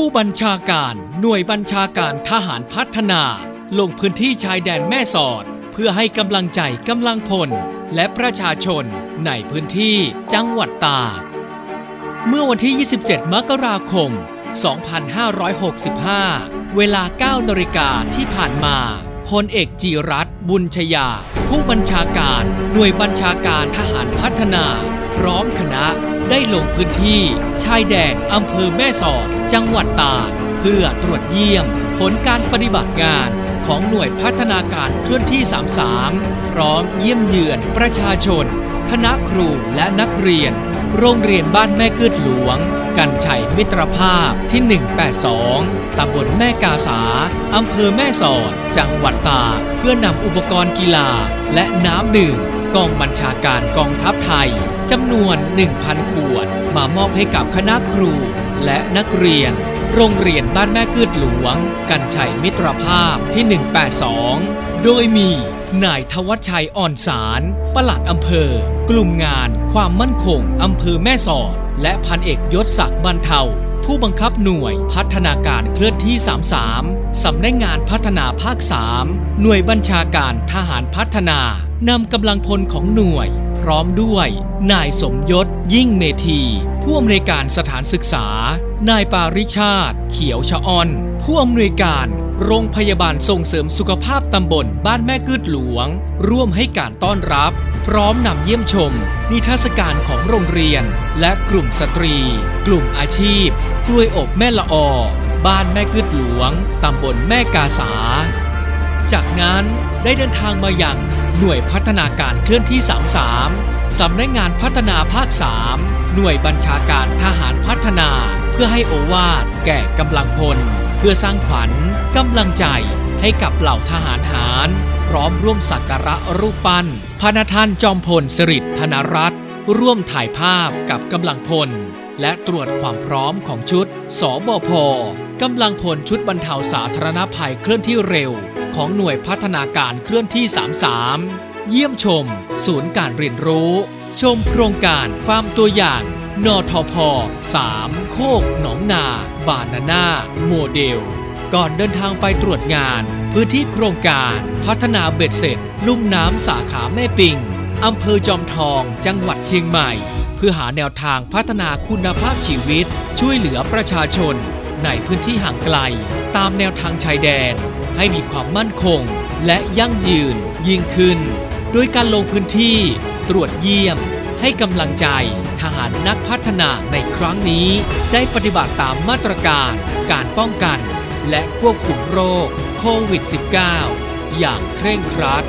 ผู้บัญชาการหน่วยบัญชาการทหารพัฒนา ลงพื้นที่ชายแดนแม่สอด เพื่อให้กำลังใจกำลังพล และประชาชนในพื้นที่จังหวัดตากเมื่อวันที่ 27 มกราคม 2565 เวลา 9 นาฬิกาที่ผ่านมาพลเอกจีรัตบุญชยา ผู้บัญชาการ หน่วยบัญชาการทหารพัฒนา พร้อมคณะ ได้ลงพื้นที่ ชายแดนอำเภอแม่สอด จังหวัดตากเพื่อตรวจเยี่ยม ผลการปฏิบัติงานของหน่วยพัฒนาการเคลื่อนที่ 33 พร้อมเยี่ยมเยือนประชาชน คณะครูและนักเรียน โรงเรียนบ้านแม่กึดหลวง กันชัยมิตรภาพที่ 182 ตำบลแม่กาสา อำเภอแม่สอด จังหวัดตากเพื่อนำอุปกรณ์กีฬา และน้ำดื่มกองบัญชาการกองทัพไทย จำนวน 1,000 ขวด มามอบให้กับคณะครู และนักเรียน โรงเรียนบ้านแม่กึดหลวง กันชัยมิตรภาพที่ 182 โดยมีนายทวัชชัยอ่อนสารปลัดอำเภอ กลุ่มงาน ความมั่นคงอำเภอแม่สอด และพันเอกยศศักดิ์บรรเทา ผู้บังคับหน่วยพัฒนาการเคลื่อนที่ 33 สำนักงงานพัฒนาภาค 3 หน่วยบัญชาการทหารพัฒนานำกำลังพลของหน่วย ร้อมด้วย นายสมยศ ยิ่งเมธีผู้อำนวยการสถานศึกษา นายปาริชาติ เขียวชะออน ผู้อำนวยการโรงพยาบาลส่งเสริมสุขภาพตำบลบ้านแม่กึดหลวง ร่วมให้การต้อนรับ พร้อมนำเยี่ยมชม นิทรรศการของโรงเรียน และกลุ่มสตรี กลุ่มอาชีพ กล้วยอบแม่ละออบ้านแม่กึดหลวง ตำบลแม่กาสา จากนั้นได้เดินทางมาอยัง หน่วยพัฒนาการเคลื่อนที่ 33 สำนักงานพัฒนาภาค 3 หน่วยบัญชาการทหารพัฒนา เพื่อให้โอวาทแก่กำลังพล เพื่อสร้างขวัญกำลังใจให้กับเหล่าทหารหาร พร้อมร่วมสักการะรูปปั้นพระนท่านจอมพลสฤษดิ์ธนรัตน์ร่วมถ่ายภาพกับกำลังพล และตรวจความพร้อมของชุด สบพ กำลังพลชุดบรรเทาสาธารณภัยเคลื่อนที่เร็ว ของหน่วยพัฒนาการเคลื่อนที่ 33 เยี่ยมชม ศูนย์การเรียนรู้ ชมโครงการฟาร์มตัวอย่าง นทพ 3 โคกหนองนา บานาน่าโมเดล ก่อนเดินทางไปตรวจงาน พื้นที่โครงการพัฒนาเบ็ดเสร็จ ลุ่มน้ำสาขาแม่ปิงอำเภอจอมทอง จังหวัดเชียงใหม่ เพื่อหาแนวทางพัฒนาคุณภาพชีวิต ช่วยเหลือประชาชน ในพื้นที่ห่างไกล ตามแนวทางชายแดน ให้มีความมั่นคง และยั่งยืนยิ่งขึ้น โดยการลงพื้นที่ตรวจเยี่ยม ให้กำลังใจทหารนักพัฒนาในครั้งนี้ ได้ปฏิบัติตามมาตรการการป้องกัน และควบคุมโรคโควิด -19 อย่างเคร่งครัด